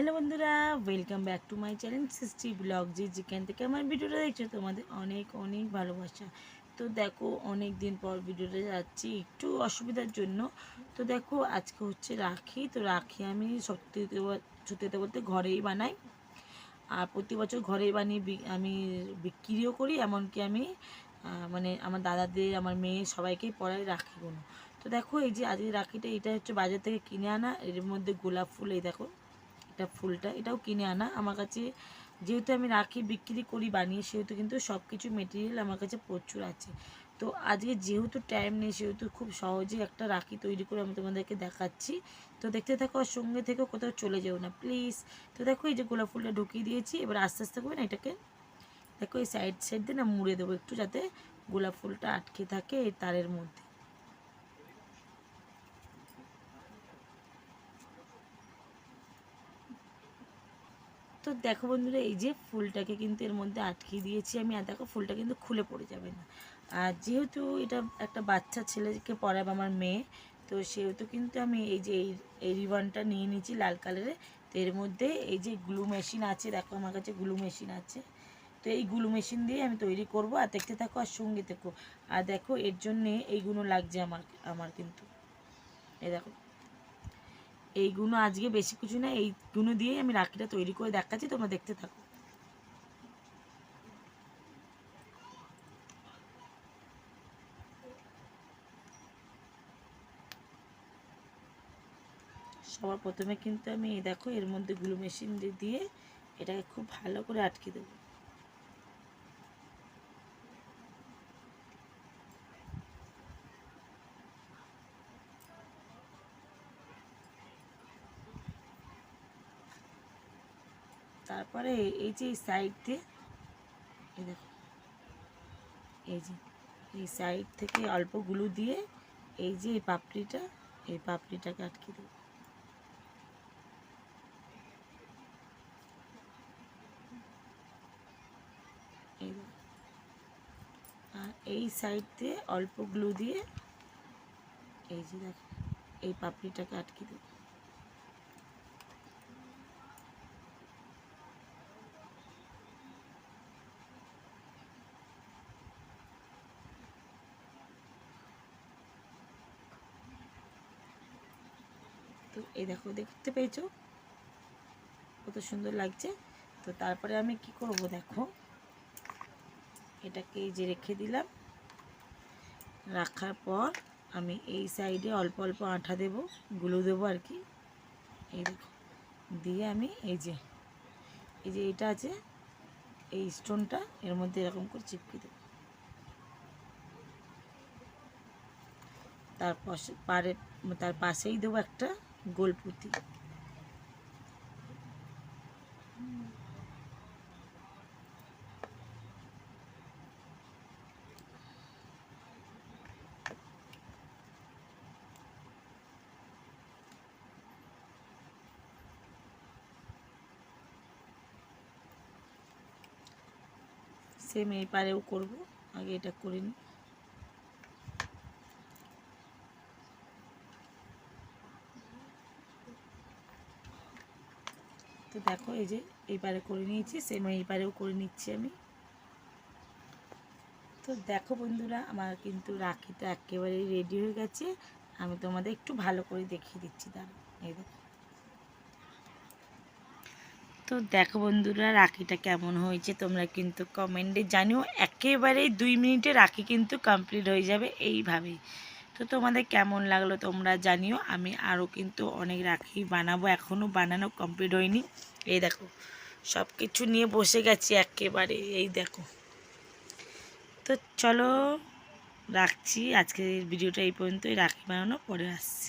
Hello বন্ধুরা welcome back to my channel Sisti blog যে যেখান থেকে আমার ভিডিওটা দেখছ, তোমাদের অনেক অনেক ভালোবাসা। তো দেখো অনেক দিন পর ভিডিওটা যাচ্ছি একটু অসুবিধার জন্য। তো দেখো, আজকে হচ্ছে রাখি। তো রাখি আমি সত্যি সত্যি বলতে ঘরেই বানাই। আর প্রতি বছর ঘরেই বানিয়ে আমি বিক্রিও করি, এমনকি আমি মানে আমার দাদাদের, আমার মেয়ে সবাইকেই পরাই রাখিগুলো। তো দেখো, এই যে আজকে রাখিটা, এটা হচ্ছে বাজার থেকে কিনে আনা। এর মধ্যে গোলাপ ফুল, এই দেখো। এটা ফুলটা, এটাও কিনে আনা। আমার কাছে যেহেতু আমি রাখি, বিক্রি করি, বানিয়ে, সেহেতু কিন্তু সব কিছু মেটেরিয়াল আমার কাছে প্রচুর আছে। তো আজকে যেহেতু টাইম নেই, সেহেতু খুব সহজে একটা রাখি তৈরি করে আমি তোমাদেরকে দেখাচ্ছি। তো দেখতে থাকো আর সঙ্গে থেকে কোথাও চলে যেও না প্লিজ তো দেখো এই যে গোলাপ ফুলটা ঢুকিয়ে দিয়েছি, এবার আস্তে আস্তে করে না এটাকে দেখো এই সাইড সাইড দিয়ে না মুড়ে দেবো একটু যাতে গোলাপ ফুলটা আটকে থাকে এই তারের মধ্যে। তো দেখো বন্ধুরা, এই যে ফুলটাকে কিন্তু এর মধ্যে আটকে দিয়েছি আমি, আর দেখো ফুলটা কিন্তু খুলে পড়ে যাবে না। আর যেহেতু এটা একটা বাচ্চা ছেলেকে পড়াবে আমার মেয়ে, তো সেহেতু কিন্তু আমি এই যে এই রিবনটা নিয়ে নিয়েছি লাল কালারের। তো এর মধ্যে এই যে গ্লু মেশিন আছে, দেখো আমার কাছে গ্লু মেশিন আছে। তো এই গ্লু মেশিন দিয়ে আমি তৈরি করব, আর দেখতে থাকো, আর সঙ্গে থাকো। আর দেখো এর জন্যে এইগুলো লাগছে আমার আমার কিন্তু। এই দেখো। এইগুলো আজকে বেশি কিছু না এইগুলো দিয়েই আমি রাখিটা তৈরি করে দেখাচ্ছি, তোমরা দেখতে থাকো। সবার প্রথমে কিন্তু আমি দেখো, এর মধ্যে গুলো মেশিন দিয়ে এটাকে খুব ভালো করে আটকে দেবো। তারপরে এই যে সাইড দিয়ে, এই দেখো, এই যে এই সাইড থেকে অল্পগুলো দিয়ে এই যে এই পাপড়িটা, এই পাপড়িটাকে আটকে দেবো এই। আর এই সাইড দিয়ে অল্প গ্লু দিয়ে এই যে দেখো, এই পাপড়িটাকে আটকে দেবো তো এই দেখো, দেখতে পেয়েছ? কত সুন্দর লাগছে। তো তারপরে আমি কি করব দেখো? এটাকে এই যে রেখে দিলাম। রাখার পর আমি এই সাইডে অল্প অল্প আঠা দেবগুলো দেবো আর কি। এই দেখো, দিয়ে আমি এই যে এই যে এটা আছে, এই স্টোনটা এর মধ্যে এরকম করে চিপকে দেবো। তার পাশে পারে, তার পাশেই দেবো একটা গোল পুঁতি সেম এই পারেও করব আগে এটা করে নিই তো দেখো, এই যে এই পারে করে নিয়েছি সেম এই পারেও করে নিচ্ছি আমি। তো দেখো বন্ধুরা, আমার কিন্তু রাখিটা একেবারেই রেডি হয়ে গেছে। আমি তোমাদের একটু ভালো করে দেখিয়ে দিচ্ছি দাঁড়া এই দেখো। তো দেখো বন্ধুরা, রাখিটা কেমন হয়েছে তোমরা কিন্তু কমেন্টে জানিও। একেবারেই দুই মিনিটে রাখি কিন্তু কমপ্লিট হয়ে যাবে, এইভাবেই। তো তোমাদের কেমন লাগল তোমরা জানিও। আমি আরও কিন্তু অনেক রাখি বানাবো, এখনও বানানো কমপ্লিট হয়নি। এই দেখো সব কিছু নিয়ে বসে গেছি একেবারে, এই দেখো। তো চলো, রাখছি। আজকের ভিডিওটা এই পর্যন্তই, রাখি বানানো, পরে আসছি।